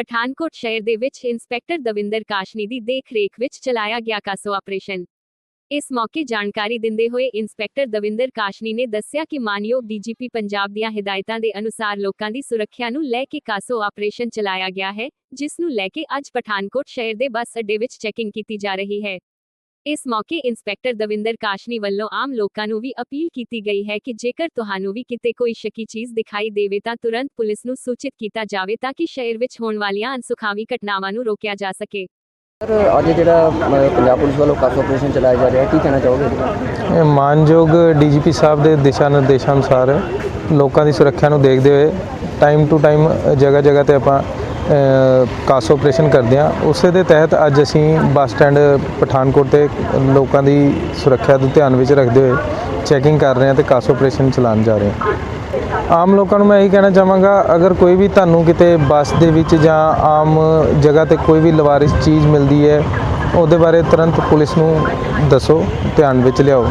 ਪਠਾਨਕੋਟ ਸ਼ਹਿਰ ਦੇ ਵਿੱਚ ਇੰਸਪੈਕਟਰ ਦਵਿੰਦਰ ਕਾਸ਼ਨੀ ਦੀ ਦੇਖ-ਰੇਖ ਵਿੱਚ ਚਲਾਇਆ ਗਿਆ ਕਾਸੋ ਆਪਰੇਸ਼ਨ। ਇਸ ਮੌਕੇ ਜਾਣਕਾਰੀ ਦਿੰਦੇ ਹੋਏ ਇੰਸਪੈਕਟਰ ਦਵਿੰਦਰ ਕਾਸ਼ਨੀ ਨੇ ਦੱਸਿਆ ਕਿ ਮਾਨਯੋਗ ਡੀਜੀਪੀ ਪੰਜਾਬ ਦੀਆਂ ਹਦਾਇਤਾਂ ਦੇ ਅਨੁਸਾਰ ਲੋਕਾਂ ਦੀ ਸੁਰੱਖਿਆ ਨੂੰ ਲੈ ਕੇ ਕਾਸੋ ਆਪਰੇਸ਼ਨ ਚਲਾਇਆ ਗਿਆ ਹੈ, ਜਿਸ ਨੂੰ ਲੈ ਕੇ ਅੱਜ ਪਠਾਨਕੋਟ ਸ਼ਹਿਰ ਦੇ ਬੱਸ ਅੱਡੇ ਵਿੱਚ ਚੈਕਿੰਗ ਕੀਤੀ ਜਾ ਰਹੀ ਹੈ। ਇਸ ਮੌਕੇ ਇੰਸਪੈਕਟਰ ਦਵਿੰਦਰ ਕਾਸ਼ਨੀ ਵੱਲੋਂ ਆਮ ਲੋਕਾਂ ਨੂੰ ਵੀ ਅਪੀਲ ਕੀਤੀ ਗਈ ਹੈ ਕਿ ਜੇਕਰ ਤੁਹਾਨੂੰ ਵੀ ਕਿਤੇ ਕੋਈ ਸ਼ੱਕੀ ਚੀਜ਼ ਦਿਖਾਈ ਦੇਵੇ ਤਾਂ ਤੁਰੰਤ ਪੁਲਿਸ ਨੂੰ ਸੂਚਿਤ ਕੀਤਾ ਜਾਵੇ ਤਾਂ ਕਿ ਸ਼ਹਿਰ ਵਿੱਚ ਹੋਣ ਵਾਲੀਆਂ ਅਨਸੁਖਾਵੀ ਘਟਨਾਵਾਂ ਨੂੰ ਰੋਕਿਆ ਜਾ ਸਕੇ। ਸਰ ਅੱਜ ਜਿਹੜਾ ਪੰਜਾਬ ਪੁਲਿਸ ਵੱਲੋਂ ਕਾਸੋ ਆਪਰੇਸ਼ਨ ਚਲਾਇਆ ਜਾ ਰਿਹਾ ਹੈ ਕੀ ਕਹਿਣਾ ਚਾਹੋਗੇ? ਮਾਨਯੋਗ ਡੀਜੀਪੀ ਸਾਹਿਬ ਦੇ ਦਿਸ਼ਾ ਨਿਰਦੇਸ਼ਾਂ ਅਨੁਸਾਰ ਲੋਕਾਂ ਦੀ ਸੁਰੱਖਿਆ ਨੂੰ ਦੇਖਦੇ ਹੋਏ ਟਾਈਮ ਟੂ ਟਾਈਮ ਜਗ੍ਹਾ ਜਗ੍ਹਾ ਤੇ ਆਪਾਂ ਕਾਸ ਆਪਰੇਸ਼ਨ ਕਰਦੇ ਆ ਉਸੇ ਦੇ ਤਹਿਤ ਅੱਜ ਅਸੀਂ ਬੱਸ ਸਟੈਂਡ ਪਠਾਨਕੋਟ ਤੇ ਲੋਕਾਂ ਦੀ ਸੁਰੱਖਿਆ ਨੂੰ ਧਿਆਨ ਵਿੱਚ ਰੱਖਦੇ ਹੋਏ ਚੈਕਿੰਗ ਕਰ ਰਹੇ ਆ ਤੇ ਕਾਸ ਆਪਰੇਸ਼ਨ ਚਲਾਉਣ ਜਾ ਰਹੇ ਆ ਆਮ ਲੋਕਾਂ ਨੂੰ ਮੈਂ ਇਹੀ ਕਹਿਣਾ ਚਾਹਾਂਗਾ, ਅਗਰ ਕੋਈ ਵੀ ਤੁਹਾਨੂੰ ਕਿਤੇ ਬੱਸ ਦੇ ਵਿੱਚ ਜਾਂ ਆਮ ਜਗ੍ਹਾ ਤੇ ਕੋਈ ਵੀ ਲਵਾਰਿਸ ਚੀਜ਼ ਮਿਲਦੀ ਹੈ, ਉਹਦੇ ਬਾਰੇ ਤੁਰੰਤ ਪੁਲਿਸ ਨੂੰ ਦੱਸੋ, ਧਿਆਨ ਵਿੱਚ ਲਿਆਓ।